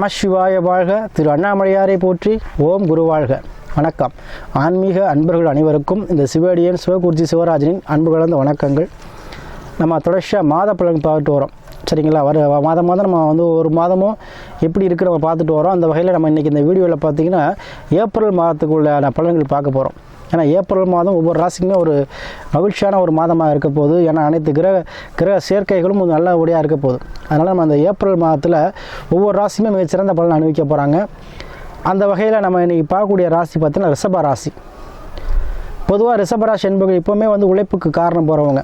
நமசிவாய வாழ்க. திரு அண்ணாமலையாரை போற்றி ஓம் குரு வாழ்க. வணக்கம். ஆன்மீக அன்பர்கள் அனைவருக்கும் இந்த சிவடியன் சிவகுர்ஜி சிவராஜனின் அன்பு கலந்த வணக்கங்கள். நம்ம தொடர்ச்சியாக மாத பலன் பார்த்துட்டு வரோம். சரிங்களா? வர மாதம் மாதம் நம்ம வந்து ஒரு மாதமும் எப்படி இருக்குது நம்ம பார்த்துட்டு வரோம். அந்த வகையில் நம்ம இன்றைக்கி இந்த வீடியோவில் பார்த்தீங்கன்னா ஏப்ரல் மாதத்துக்குள்ள பலன்கள் பார்க்க போகிறோம் ஏன்னா ஏப்ரல் மாதம் ஒவ்வொரு ராசிக்குமே ஒரு மகிழ்ச்சியான ஒரு மாதமாக இருக்க போகுது. ஏன்னா அனைத்து கிரக கிரக சேர்க்கைகளும் நல்லபடியாக இருக்க போகுது. அதனால் நம்ம அந்த ஏப்ரல் மாதத்தில் ஒவ்வொரு ராசியுமே மிகச்சிறந்த பலன் அனுபவிக்க போகிறாங்க அந்த வகையில் நம்ம இன்றைக்கி பார்க்கக்கூடிய ராசி பார்த்தீங்கன்னா ரிஷப ராசி. பொதுவாக ரிஷபராசி என்பவர்கள் இப்போவுமே வந்து உழைப்புக்கு காரணம் போகிறவங்க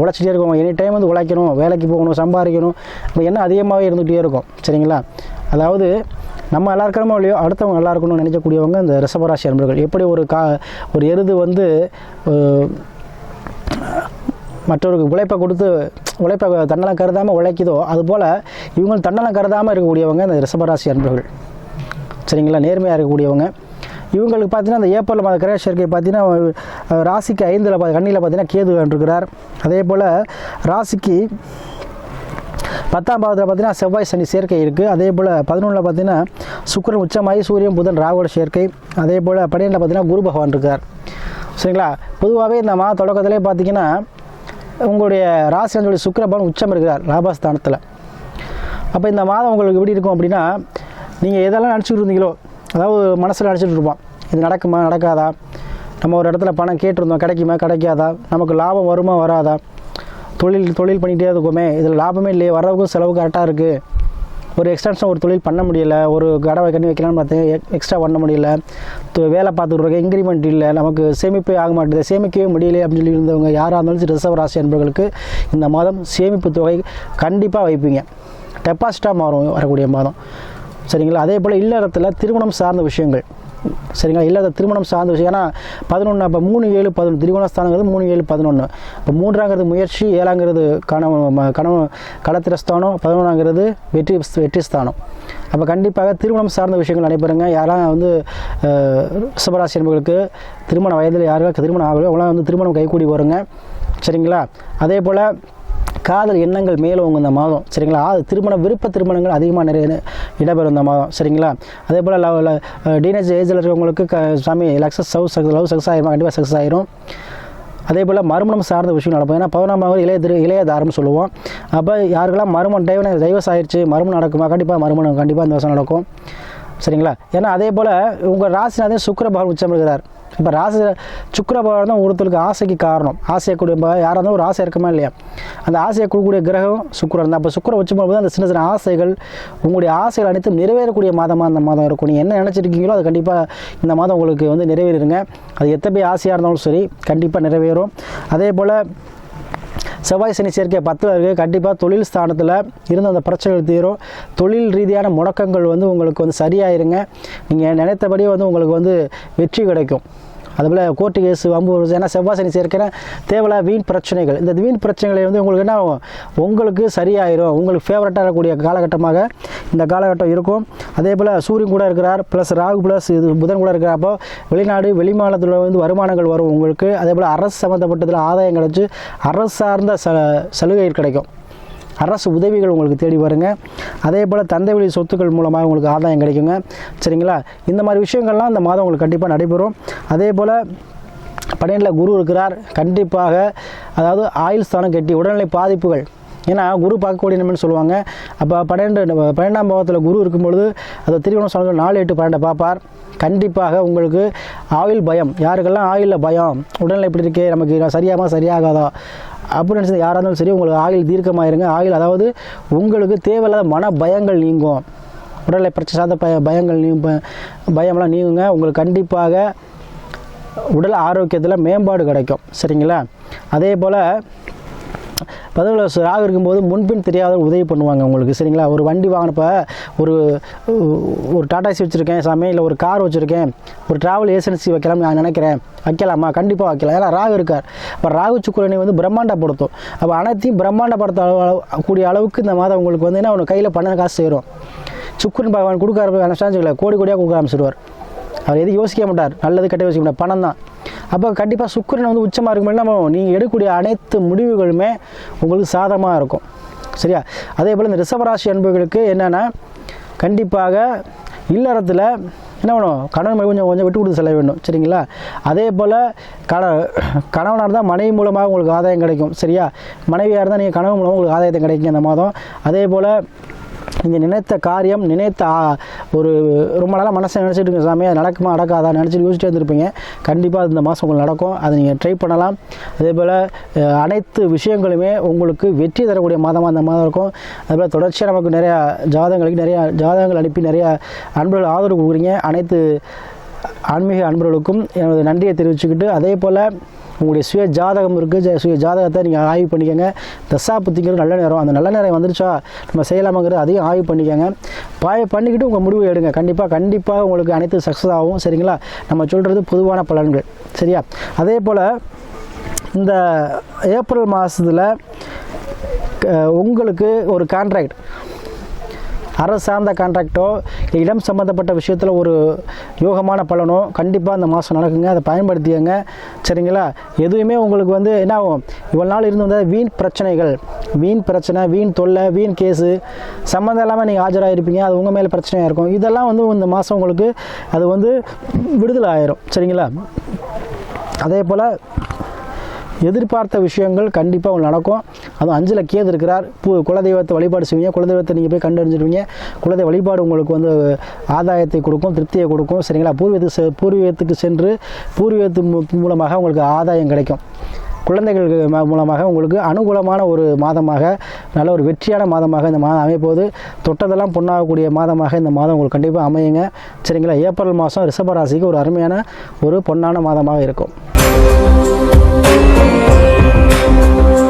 உழைச்சிட்டே இருக்கவங்க. எனி டைம் வந்து உழைக்கணும் வேலைக்கு போகணும் சம்பாதிக்கணும். நம்ம என்ன அதிகமாகவே இருந்துகிட்டே இருக்கும். சரிங்களா? அதாவது நம்ம நல்லா இருக்கணுமோ இல்லையோ அடுத்தவங்க நல்லா இருக்கணும்னு நினைக்கக்கூடியவங்க இந்த ரிஷபராசி அன்பர்கள். எப்படி ஒரு கா ஒரு எருது வந்து மற்றவருக்கு உழைப்பை கொடுத்து உழைப்பை தன்னலம் கருதாமல் உழைக்குதோ அதுபோல் இவங்க தன்னலம் கருதாமல் இருக்கக்கூடியவங்க இந்த ரிஷபராசி அன்பர்கள். சரிங்களா? நேர்மையாக இருக்கக்கூடியவங்க. இவங்களுக்கு பார்த்தீங்கன்னா அந்த ஏப்ரல் மாத கிரக சேர்க்கை பார்த்தீங்கன்னா ராசிக்கு ஐந்தில் கண்ணியில் பார்த்தீங்கன்னா கேது இருக்கிறார். அதே போல் ராசிக்கு பத்தாம் பாவத்தில் பார்த்தீங்கன்னா செவ்வாய் சனி சேர்க்கை இருக்குது அதே போல் பதினொன்றில் பார்த்தீங்கன்னா சுக்கரன் உச்சமாகி சூரியன் புதன் ராகுவோட சேர்க்கை. அதே போல் பன்னிரெண்டில் பார்த்தீங்கன்னா குரு பகவான் இருக்கார். சரிங்களா? பொதுவாகவே இந்த மாத தொடக்கத்திலே பார்த்தீங்கன்னா உங்களுடைய ராசி சுக்கிர உச்சம் இருக்கிறார் லாபஸ்தானத்தில். அப்போ இந்த மாதம் உங்களுக்கு எப்படி இருக்கும் அப்படின்னா நீங்கள் எதெல்லாம் நினச்சிட்டு இருந்தீங்களோ அதாவது மனசில் நினச்சிட்டு இருப்போம். இது நடக்குமா நடக்காதா? நம்ம ஒரு இடத்துல பணம் கேட்டிருந்தோம் கிடைக்குமா கிடைக்காதா? நமக்கு லாபம் வருமா வராதா? தொழில் தொழில் பண்ணிகிட்டே இருக்குமே. இதில் லாபமே இல்லையே. வரவுக்கும் செலவு கரெக்டாக இருக்குது ஒரு எக்ஸ்டென்ஷன் ஒரு தொழில் பண்ண முடியல. ஒரு கடை கண்ணி வைக்கலாம்னு பார்த்தீங்க எக்ஸ்ட்ரா பண்ண முடியல. தொ- வேலை பார்த்துட்டு இன்க்ரிமெண்ட் இல்லை. நமக்கு சேமிப்பே ஆக மாட்டேது சேமிக்கவே முடியலையே அப்படின்னு சொல்லி இருந்தவங்க யாராக இருந்தாலும் ரிசர்வ் ராசி என்பவர்களுக்கு இந்த மாதம் சேமிப்பு தொகை கண்டிப்பாக வைப்பீங்க. டெபாசிட்டாக மாறும். வரக்கூடிய மாதம். சரிங்களா? அதே போல் இல்லறத்தில் திருமணம் சார்ந்த விஷயங்கள். சரிங்களா? இல்லாத திருமணம் சார்ந்த விஷயம். ஏன்னா பதினொன்று அப்போ மூணு ஏழு பதினொன்று திரிகோணஸ்தானங்கிறது மூணு ஏழு பதினொன்று இப்போ மூன்றாங்கிறது முயற்சி ஏழாங்கிறது கணவன் ம- களத்திரஸ்தானம் பதினொன்றாங்கிறது வெற்றி வெற்றி ஸ்தானம். அப்போ கண்டிப்பாக திருமணம் சார்ந்த விஷயங்கள் நடைபெறுங்க. யாரெல்லாம் வந்து ரிஷபராசி என்பவர்களுக்கு திருமண வயதில் யாருக்கும் திருமணம் ஆகலையோ அவங்களாம் வந்து திருமணம் கைகூடி வருங்க. சரிங்களா? அதே போல் காதல் எண்ணங்கள் மேலோங்க இந்த மாதம் சரிங்களா? அது திருமண விருப்ப திருமணங்கள் அதிகமாக நிறைய இடம்பெறும் இந்த மாதம் சரிங்களா? அதே போல் லவ் டீனேஜ் ஏஜில் இருக்கிறவங்களுக்கு க சாமி லக்ஸஸ் சவு சக்ஸ் லவ் சக்ஸஸ் ஆகிரும் கண்டிப்பாக சக்ஸஸ் ஆயிரும். அதே போல் மறுமணம் சார்ந்த விஷயம் நடக்கும். ஏன்னா பதினொன்றாம் ஆவது இளைய திரு இளைய தாரம்னு சொல்லுவோம். அப்போ யாருக்கெல்லாம் மறுமணம் டைவ் டைவர்ஸ் ஆயிடுச்சு மறுமணம் நடக்குமா? கண்டிப்பாக மறுமணம் கண்டிப்பாக இந்த வருஷம் நடக்கும். சரிங்களா? ஏன்னா அதே போல் உங்கள் ராசினாதே சுக்கர பகவான் உச்சம் இருக்கிறார். இப்போ ராசி சுக்கர பகவான் தான் ஒருத்தருக்கு ஆசைக்கு காரணம். ஆசையை கூடிய யாராக இருந்தாலும் ஒரு ஆசை இருக்குமா இல்லையா? அந்த ஆசையை கொடுக்கக்கூடிய கிரகம் சுக்கிரன் தான். அப்போ சுக்கிர உச்சம் போது அந்த சின்ன சின்ன ஆசைகள் உங்களுடைய ஆசைகள் அனைத்தும் நிறைவேறக்கூடிய மாதமாக அந்த மாதம் இருக்கும். நீங்கள் என்ன நினச்சிருக்கீங்களோ அது கண்டிப்பாக இந்த மாதம் உங்களுக்கு வந்து நிறைவேறிடுங்க அது எத்தனை ஆசையாக இருந்தாலும் சரி கண்டிப்பாக நிறைவேறும். அதே போல் செவ்வாய் சனி சேர்க்கை பத்தில் இருக்குது கண்டிப்பாக தொழில் ஸ்தானத்தில் இருந்த அந்த பிரச்சனைகள் தீரும். தொழில் ரீதியான முடக்கங்கள் வந்து உங்களுக்கு வந்து சரியாயிருங்க. நீங்கள் நினைத்தபடி வந்து உங்களுக்கு வந்து வெற்றி கிடைக்கும். அதுபோல் கோர்ட்டு கேஸ் வம்பு ஏன்னா செவ்வாய் சனி சேர்க்கிற தேவையில்ல வீண் பிரச்சனைகள். இந்த வீண் பிரச்சனைகளை வந்து உங்களுக்கு என்ன உங்களுக்கு சரியாயிரும். உங்களுக்கு ஃபேவரட்டாக இருக்கக்கூடிய காலகட்டமாக இந்த காலகட்டம் இருக்கும். அதே போல் சூரியன் கூட இருக்கிறார் ப்ளஸ் ராகு ப்ளஸ் இது புதன் கூட இருக்கிறார். அப்போ வெளிநாடு வெளிமாநிலத்தில் வந்து வருமானங்கள் வரும் உங்களுக்கு. அதே போல் அரசு சம்மந்தப்பட்டதில் ஆதாயம் கிடச்சி அரசு சார்ந்த ச சலுகைகள் கிடைக்கும். அரசு உதவிகள் உங்களுக்கு தேடி வருங்க. அதே போல் தந்தை வழி சொத்துக்கள் மூலமாக உங்களுக்கு ஆதாயம் கிடைக்குங்க. சரிங்களா? இந்த மாதிரி விஷயங்கள்லாம் இந்த மாதம் உங்களுக்கு கண்டிப்பாக நடைபெறும். அதே போல் பன்னெண்டில் குரு இருக்கிறார். கண்டிப்பாக அதாவது ஆயுள் ஸ்தானம் கட்டி உடல்நிலை பாதிப்புகள். ஏன்னா குரு பார்க்கக்கூடிய நம்மன்னு சொல்லுவாங்க. அப்போ பன்னெண்டு பன்னெண்டாம் பாவத்தில் குரு இருக்கும்பொழுது அதை அது திருவண்ணம் நாலு எட்டு பன்னெண்டை பார்ப்பார். கண்டிப்பாக உங்களுக்கு ஆயுள் பயம். யாருக்கெல்லாம் ஆயுளில் பயம்? உடல்நிலை எப்படி இருக்கே? நமக்கு சரியாமா சரியாகாதா? அப்படின்னு நினச்சது யாராக இருந்தாலும் சரி உங்களுக்கு ஆயுள் தீர்க்கமாயிருங்க. ஆயுள் அதாவது உங்களுக்கு தேவையில்லாத மன பயங்கள் நீங்கும். உடல்நிலை பிரச்சனை சார்ந்த பய பயங்கள் நீ ப- பயம்லாம் நீங்குங்க. உங்களுக்கு கண்டிப்பாக உடல் ஆரோக்கியத்தில் மேம்பாடு கிடைக்கும். சரிங்களா? அதே போல் பதினேழு ராகு இருக்கும்போது முன்பின் தெரியாத உதவி பண்ணுவாங்க உங்களுக்கு சரிங்களா? ஒரு வண்டி வாங்கினப்ப ஒரு ஒரு டாடாசி வச்சுருக்கேன் சாமி இல்லை ஒரு கார் வச்சுருக்கேன். ஒரு ட்ராவல் ஏஜென்சி வைக்கலாம்னு நான் நினைக்கிறேன். வைக்கலாமா? கண்டிப்பாக வைக்கலாம். ஏன்னா ராகு இருக்கார். அப்போ ராகு சுக்குரனை வந்து பிரம்மாண்டப்படுத்தும். அப்போ அனைத்தையும் பிரம்மாண்டப்படுத்த அளவு கூடிய அளவுக்கு இந்த மாதம் உங்களுக்கு வந்து என்ன ஒன்று கையில் பண்ண காசு சேரும். சுக்குரன் பகவான் கொடுக்க ஆரம்பிச்சாச்சுங்களா கோடி கோடியாக கொடுக்க ஆரம்பிச்சிடுவார் அவர் எதுவும் யோசிக்க மாட்டார். நல்லது கெட்ட யோசிக்க மாட்டார். பணம் தான் அப்போ கண்டிப்பாக சுக்கிரன் வந்து உச்சமாக இருக்கும் நம்ம நீங்கள் எடுக்கக்கூடிய அனைத்து முடிவுகளுமே உங்களுக்கு சாதகமாக இருக்கும். சரியா? அதே போல் இந்த ரிஷபராசி அன்புகளுக்கு என்னென்னா கண்டிப்பாக இல்லறத்தில் என்ன பண்ணும்? கணவன் கொஞ்சம் கொஞ்சம் விட்டு கொடுத்து செல்ல வேண்டும். சரிங்களா? அதே போல் கண கணவனாக இருந்தால் மனைவி மூலமாக உங்களுக்கு ஆதாயம் கிடைக்கும். சரியா? மனைவியாக இருந்தால் நீங்கள் கணவன் மூலமாக உங்களுக்கு ஆதாயத்தை கிடைக்கும் இந்த மாதம். அதே போல் நீங்கள் நினைத்த காரியம் நினைத்த ஒரு ரொம்ப நாளாக மனசை நினச்சிட்டு இருக்க சாமி அது நடக்குமா நடக்காதா நினச்சிட்டு யோசிச்சுட்டு இருந்திருப்பீங்க. கண்டிப்பாக இந்த மாதம் உங்களுக்கு நடக்கும். அதை நீங்கள் ட்ரை பண்ணலாம். அதே போல் அனைத்து விஷயங்களுமே உங்களுக்கு வெற்றி தரக்கூடிய மாதமாக அந்த மாதம் இருக்கும். அதுபோல் தொடர்ச்சியாக நமக்கு நிறையா ஜாதகங்களுக்கு நிறையா ஜாதகங்கள் அனுப்பி நிறையா அன்பர்கள் ஆதரவு கொடுக்குறீங்க. அனைத்து ஆன்மீக அன்பர்களுக்கும் எனது நன்றியை தெரிவிச்சுக்கிட்டு அதே போல் உங்களுடைய சுய ஜாதகம் இருக்குது சுய ஜாதகத்தை நீங்கள் ஆய்வு பண்ணிக்கோங்க. தசா புத்திங்கிறது நல்ல நேரம். அந்த நல்ல நேரம் வந்துருச்சா நம்ம செய்யலாமாங்கிறது அதையும் ஆய்வு பண்ணிக்கோங்க. பாய பண்ணிக்கிட்டு உங்கள் முடிவு எடுங்க. கண்டிப்பாக கண்டிப்பாக உங்களுக்கு அனைத்து சக்ஸஸ் ஆகும். சரிங்களா? நம்ம சொல்கிறது பொதுவான பலன்கள். சரியா? அதே போல் இந்த ஏப்ரல் மாதத்தில் உங்களுக்கு ஒரு கான்ட்ராக்ட் அரசு சார்ந்த கான்ட்ராக்டோ இடம் சம்மந்தப்பட்ட விஷயத்தில் ஒரு யோகமான பலனோ கண்டிப்பாக அந்த மாதம் நடக்குங்க. அதை பயன்படுத்தியங்க. சரிங்களா? எதுவுமே உங்களுக்கு வந்து என்ன ஆகும்? இவ்வளோ நாள் இருந்து வந்தால் வீண் பிரச்சனைகள். வீண் பிரச்சனை வீண் தொல்லை வீண் கேஸு சம்மந்தம் இல்லாமல் நீங்கள் ஆஜராக இருப்பீங்க அது உங்கள் மேலே பிரச்சனையாக இருக்கும். இதெல்லாம் வந்து இந்த மாதம் உங்களுக்கு அது வந்து விடுதலை ஆயிரும். சரிங்களா? அதே போல் எதிர்பார்த்த விஷயங்கள் கண்டிப்பாக உங்களுக்கு நடக்கும். அதுவும் அஞ்சில் கேது இருக்கிறார்? பூ குலதெய்வத்தை வழிபாடு செய்வீங்க. குலதெய்வத்தை நீங்கள் போய் கண்டறிஞ்சிருவீங்க குலதெய்வ வழிபாடு உங்களுக்கு வந்து ஆதாயத்தை கொடுக்கும் திருப்தியை கொடுக்கும். சரிங்களா? பூர்வீகத்துக்கு செ- பூர்வீகத்துக்கு சென்று பூர்வீகத்து மூலமாக உங்களுக்கு ஆதாயம் கிடைக்கும். குழந்தைகள் மூலமாக உங்களுக்கு அனுகூலமான ஒரு மாதமாக நல்ல ஒரு வெற்றியான மாதமாக இந்த மாதம் அமைப்போது தொட்டதெல்லாம் பொண்ணாகக்கூடிய மாதமாக இந்த மாதம் உங்களுக்கு கண்டிப்பாக அமையுங்க. சரிங்களா? ஏப்ரல் மாதம் ரிஷபராசிக்கு ஒரு அருமையான ஒரு பொன்னான மாதமாக இருக்கும். Thank you.